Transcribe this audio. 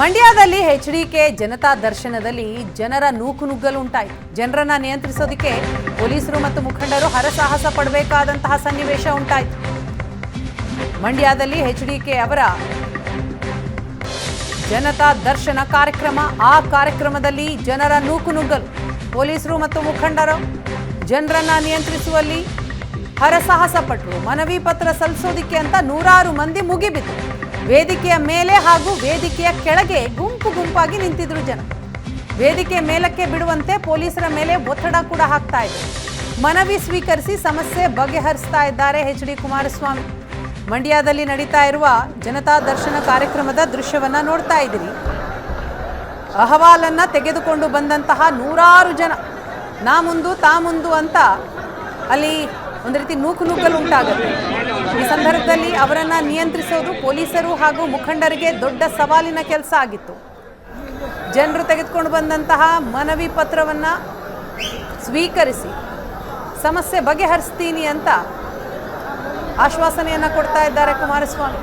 ಮಂಡ್ಯದಲ್ಲಿ ಎಚ್ಡಿಕೆ ಜನತಾ ದರ್ಶನದಲ್ಲಿ ಜನರ ನೂಕು ನುಗ್ಗಲು ಉಂಟಾಯಿತು. ಜನರನ್ನ ನಿಯಂತ್ರಿಸೋದಕ್ಕೆ ಪೊಲೀಸರು ಮತ್ತು ಮುಖಂಡರು ಹರಸಾಹಸ ಪಡಬೇಕಾದಂತಹ ಸನ್ನಿವೇಶ ಉಂಟಾಯಿತು. ಮಂಡ್ಯದಲ್ಲಿ ಎಚ್ಡಿಕೆ ಅವರ ಜನತಾ ದರ್ಶನ ಕಾರ್ಯಕ್ರಮ, ಆ ಕಾರ್ಯಕ್ರಮದಲ್ಲಿ ಜನರ ನೂಕು ನುಗ್ಗಲು. ಪೊಲೀಸರು ಮತ್ತು ಮುಖಂಡರು ಜನರನ್ನ ನಿಯಂತ್ರಿಸುವಲ್ಲಿ ಹರಸಾಹಸ ಪಟ್ಟರು ಮನವಿ ಪತ್ರ ಸಲ್ಲಿಸೋದಿಕ್ಕೆ ಅಂತ ನೂರಾರು ಮಂದಿ ಮುಗಿಬಿದ್ರು. ವೇದಿಕೆಯ ಮೇಲೆ ಹಾಗೂ ವೇದಿಕೆಯ ಕೆಳಗೆ ಗುಂಪು ಗುಂಪಾಗಿ ನಿಂತಿದ್ರು ಜನ. ವೇದಿಕೆ ಮೇಲಕ್ಕೆ ಬಿಡುವಂತೆ ಪೊಲೀಸರ ಮೇಲೆ ಒತ್ತಡ ಕೂಡ ಹಾಕ್ತಾ ಇದೆ. ಮನವಿ ಸ್ವೀಕರಿಸಿ ಸಮಸ್ಯೆ ಬಗೆಹರಿಸ್ತಾ ಇದ್ದಾರೆ ಎಚ್ ಡಿ ಕುಮಾರಸ್ವಾಮಿ. ಮಂಡ್ಯದಲ್ಲಿ ನಡೀತಾ ಇರುವ ಜನತಾ ದರ್ಶನ ಕಾರ್ಯಕ್ರಮದ ದೃಶ್ಯವನ್ನ ನೋಡ್ತಾ ಇದ್ದೀರಿ. ಅಹವಾಲನ್ನ ತೆಗೆದುಕೊಂಡು ಬಂದಂತಹ ನೂರಾರು ಜನ. ನಾ ಮುಂದು, ತಾ ಮುಂದು ಅಂತ ಅಲ್ಲಿ ಒಂದು ರೀತಿ ನೂಕು ನೂಕಲು ಉಂಟಾಗುತ್ತೆ. ಈ ಸಂದರ್ಭದಲ್ಲಿ ಅವರನ್ನು ನಿಯಂತ್ರಿಸೋದು ಪೊಲೀಸರು ಹಾಗೂ ಮುಖಂಡರಿಗೆ ದೊಡ್ಡ ಸವಾಲಿನ ಕೆಲಸ ಆಗಿತ್ತು. ಜನರು ತೆಗೆದುಕೊಂಡು ಬಂದಂತಹ ಮನವಿ ಪತ್ರವನ್ನು ಸ್ವೀಕರಿಸಿ ಸಮಸ್ಯೆ ಬಗೆಹರಿಸ್ತೀನಿ ಅಂತ ಆಶ್ವಾಸನೆಯನ್ನು ಕೊಡ್ತಾ ಇದ್ದಾರೆ ಕುಮಾರಸ್ವಾಮಿ.